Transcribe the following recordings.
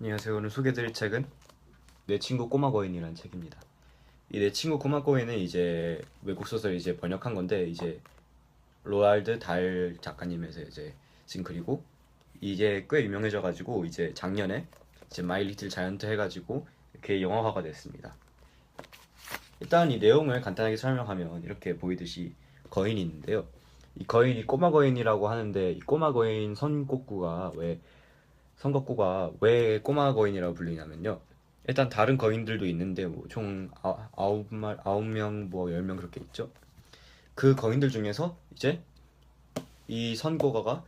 안녕하세요. 오늘 소개드릴 책은 내 친구 꼬마 거인이라는 책입니다. 이 내 친구 꼬마 거인은 이제 외국 소설 이제 번역한 건데 이제 로알드 달 작가님에서 이제 지금 그리고 이게 꽤 유명해져 가지고 이제 작년에 이제 마이 리틀 자이언트 해가지고 이렇게 영화화가 됐습니다. 일단 이 내용을 간단하게 설명하면 이렇게 보이듯이 거인이 있는데요. 이 거인이 꼬마 거인이라고 하는데 이 꼬마 거인 선곡구가 왜 선곡구가 왜 꼬마 거인이라고 불리냐면요. 일단 다른 거인들도 있는데 뭐 총 아홉 말 아홉 명뭐 열 명 그렇게 있죠. 그 거인들 중에서 이제 이 선고가가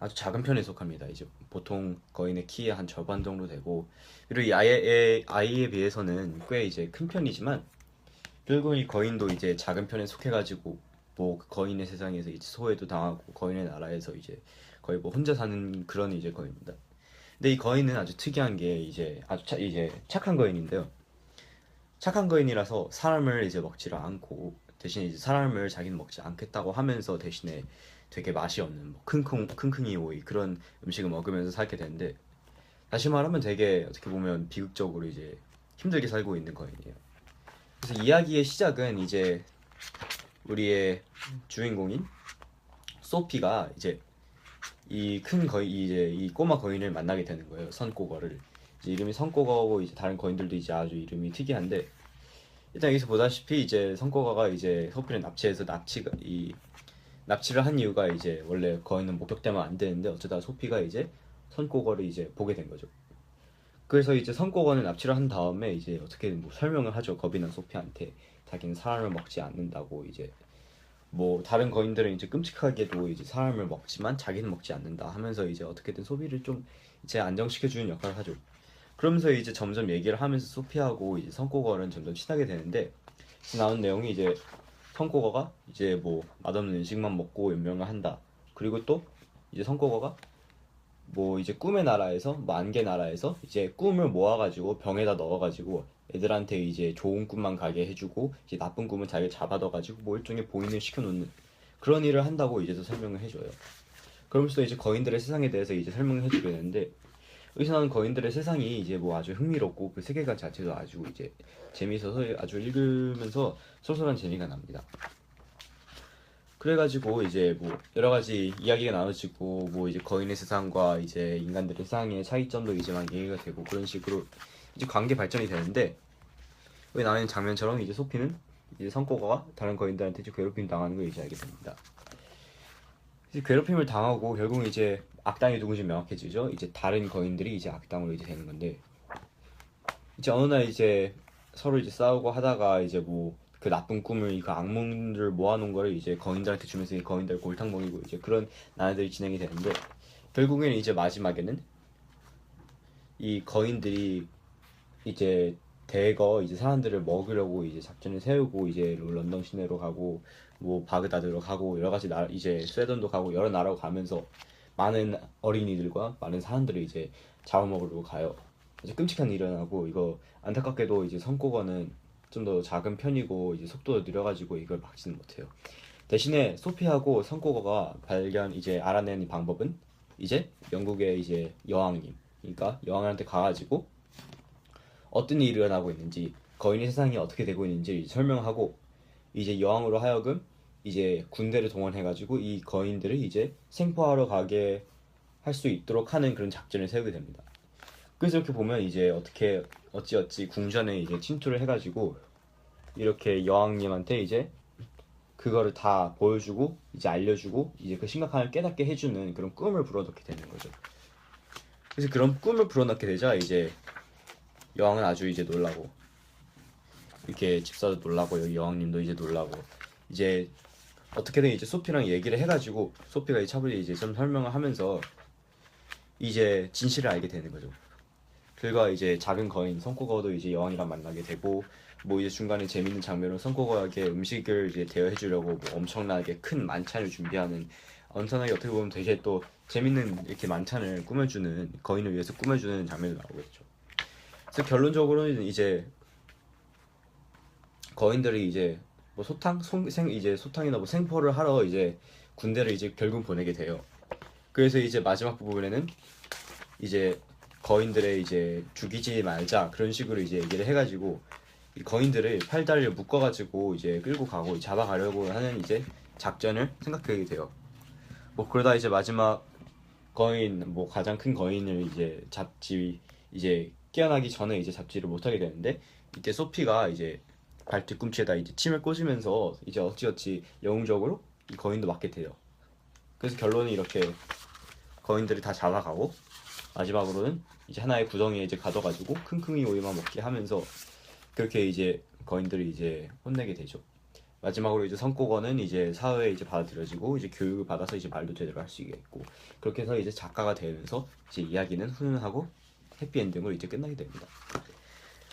아주 작은 편에 속합니다. 이제 보통 거인의 키의 한 절반 정도 되고 그리고 이 아이의 아이에 비해서는 꽤 이제 큰 편이지만 결국 이 거인도 이제 작은 편에 속해가지고 뭐그 거인의 세상에서 이제 소외도 당하고 거인의 나라에서 이제 거의 뭐 혼자 사는 그런 이제 거인입니다. 근데 이 거인은 아주 특이한 게 이제 아주 차, 이제 착한 거인인데요. 착한 거인이라서 사람을 이제 먹지를 않고 대신에 이제 사람을 자기는 먹지 않겠다고 하면서 대신에 되게 맛이 없는 뭐 킁킁 킁킁이 오이 그런 음식을 먹으면서 살게 되는데 다시 말하면 되게 어떻게 보면 비극적으로 이제 힘들게 살고 있는 거인이에요. 그래서 이야기의 시작은 이제 우리의 주인공인 소피가 이제 이 큰 거인 이제 이 꼬마 거인을 만나게 되는 거예요. 선꼬거를 이제 이름이 선꼬거고 이제 다른 거인들도 이제 아주 이름이 특이한데 일단 여기서 보다시피 이제 선꼬거가 이제 소피를 납치해서 납치가 이 납치를 한 이유가 이제 원래 거인은 목격되면 안 되는데 어쩌다 소피가 이제 선꼬거를 이제 보게 된 거죠. 그래서 이제 선꼬거는 납치를 한 다음에 이제 어떻게 뭐 설명을 하죠. 겁이 난 소피한테 자기는 사람을 먹지 않는다고 이제 뭐 다른 거인들은 이제 끔찍하게도 이제 사람을 먹지만 자기는 먹지 않는다 하면서 이제 어떻게든 소비를 좀 이제 안정시켜 주는 역할을 하죠. 그러면서 이제 점점 얘기를 하면서 소피하고 이제 선꼬거는 점점 친하게 되는데 나온 내용이 이제 선꼬거가 이제 뭐 맛없는 음식만 먹고 연명을 한다. 그리고 또 이제 선꼬거가 뭐 이제 꿈의 나라에서 뭐 안개 나라에서 이제 꿈을 모아가지고 병에다 넣어가지고 애들한테 이제 좋은 꿈만 가게 해주고 이제 나쁜 꿈은 자기가 잡아둬가지고 뭐 일종의 보인을 시켜놓는 그런 일을 한다고 이제서 설명을 해줘요. 그러면서 이제 거인들의 세상에 대해서 이제 설명을 해주게 되는데 나오는 거인들의 세상이 이제 뭐 아주 흥미롭고 그 세계관 자체도 아주 이제 재미있어서 아주 읽으면서 소설한 재미가 납니다. 그래가지고 이제 뭐 여러 가지 이야기가 나눠지고 뭐 이제 거인의 세상과 이제 인간들의 세상의 차이점도 이제 막 얘기가 되고 그런 식으로 이제 관계 발전이 되는데 여기 나오는 장면처럼 이제 소피는 이제 선꼬가 다른 거인들한테 이제 괴롭힘 당하는 걸 이제 알게 됩니다. 이제 괴롭힘을 당하고 결국 이제 악당이 누군지 명확해지죠. 이제 다른 거인들이 이제 악당으로 이제 되는 건데 이제 어느 날 이제 서로 이제 싸우고 하다가 이제 뭐 그 나쁜 꿈을 이그 악몽들을 모아놓은 거를 이제 거인들한테 주면서 이 거인들 골탕 먹이고 이제 그런 나날들이 진행이 되는데 결국에는 이제 마지막에는 이 거인들이 이제 대거 이제 사람들을 먹으려고 이제 작전을 세우고 이제 런던 시내로 가고 뭐 바그다드로 가고 여러 가지 나라 이제 스웨덴도 가고 여러 나라로 가면서 많은 어린이들과 많은 사람들을 이제 잡아먹으려고 가요. 아주 끔찍한 일이 일어나고 이거 안타깝게도 이제 선코거는 좀 더 작은 편이고 이제 속도도 느려가지고 이걸 막지는 못해요. 대신에 소피하고 선코거가 발견 이제 알아낸 방법은 이제 영국의 이제 여왕님, 그러니까 여왕한테 가가지고 어떤 일이 일어나고 있는지 거인의 세상이 어떻게 되고 있는지 설명하고 이제 여왕으로 하여금 이제 군대를 동원해가지고 이 거인들을 이제 생포하러 가게 할 수 있도록 하는 그런 작전을 세우게 됩니다. 그래서 이렇게 보면 이제 어떻게 어찌어찌 궁전에 이제 침투를 해가지고 이렇게 여왕님한테 이제 그거를 다 보여주고 이제 알려주고 이제 그 심각함을 깨닫게 해주는 그런 꿈을 불어넣게 되는 거죠. 그래서 그런 꿈을 불어넣게 되자 이제 여왕은 아주 이제 놀라고 이렇게 집사도 놀라고 여기 여왕님도 이제 놀라고 이제 어떻게든 이제 소피랑 얘기를 해가지고 소피가 이 차분히 이제 좀 설명을 하면서 이제 진실을 알게 되는 거죠. 결과 이제 작은 거인 성코거도 이제 여왕이랑 만나게 되고 뭐 이제 중간에 재밌는 장면으로 성코거에게 음식을 이제 대여해 주려고 뭐 엄청나게 큰 만찬을 준비하는 엄청나게 어떻게 보면 되게 또 재밌는 이렇게 만찬을 꾸며주는 거인을 위해서 꾸며주는 장면이 나오겠죠. 그래서 결론적으로는 이제 거인들이 이제 뭐 소탕 송, 생 이제 소탕이나 뭐 생포를 하러 이제 군대를 이제 결국 보내게 돼요. 그래서 이제 마지막 부분에는 이제 거인들의 이제 죽이지 말자 그런 식으로 이제 얘기를 해가지고 이 거인들을 팔다리를 묶어가지고 이제 끌고 가고 잡아가려고 하는 이제 작전을 생각하게 돼요. 뭐 그러다 이제 마지막 거인 뭐 가장 큰 거인을 이제 잡지 이제 깨어나기 전에 이제 잡지를 못하게 되는데 이때 소피가 이제 발 뒤꿈치에다 이제 침을 꽂으면서 이제 어찌어찌 영웅적으로 이 거인도 맞게 돼요. 그래서 결론이 이렇게 거인들이 다 잡아가고 마지막으로는 이제 하나의 구덩이에 이제 가둬가지고 킁킁이 오이만 먹게 하면서 그렇게 이제 거인들을 이제 혼내게 되죠. 마지막으로 이제 선고건은 이제 사회에 이제 받아들여지고 이제 교육을 받아서 이제 말도 제대로 할 수 있겠고 그렇게 해서 이제 작가가 되면서 이제 이야기는 훈훈하고 해피엔딩으로 이제 끝나게 됩니다.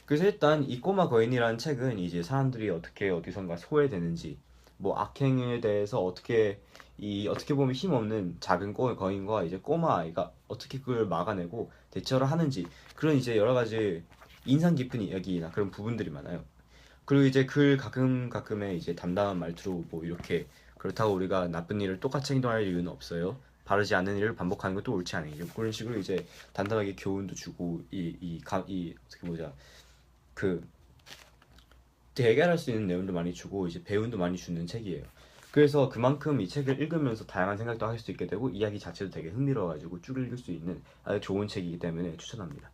그래서 일단 이 꼬마 거인이라는 책은 이제 사람들이 어떻게 어디선가 소외되는지 뭐 악행에 대해서 어떻게 이 어떻게 보면 힘없는 작은 꼬 거인과 이제 꼬마 아이가 어떻게 그걸 막아내고 대처를 하는지 그런 이제 여러 가지 인상 깊은 이야기나 그런 부분들이 많아요. 그리고 이제 글 가끔 가끔의 이제 담담한 말투로 뭐 이렇게 그렇다고 우리가 나쁜 일을 똑같이 행동할 이유는 없어요. 바르지 않은 일을 반복하는 것도 옳지 않아요. 그런 식으로 이제 단단하게 교훈도 주고 이 이이 어떻게 보자 그 대결할 수 있는 내용도 많이 주고 이제 배움도 많이 주는 책이에요. 그래서 그만큼 이 책을 읽으면서 다양한 생각도 할 수 있게 되고 이야기 자체도 되게 흥미로워가지고 쭉 읽을 수 있는 아주 좋은 책이기 때문에 추천합니다.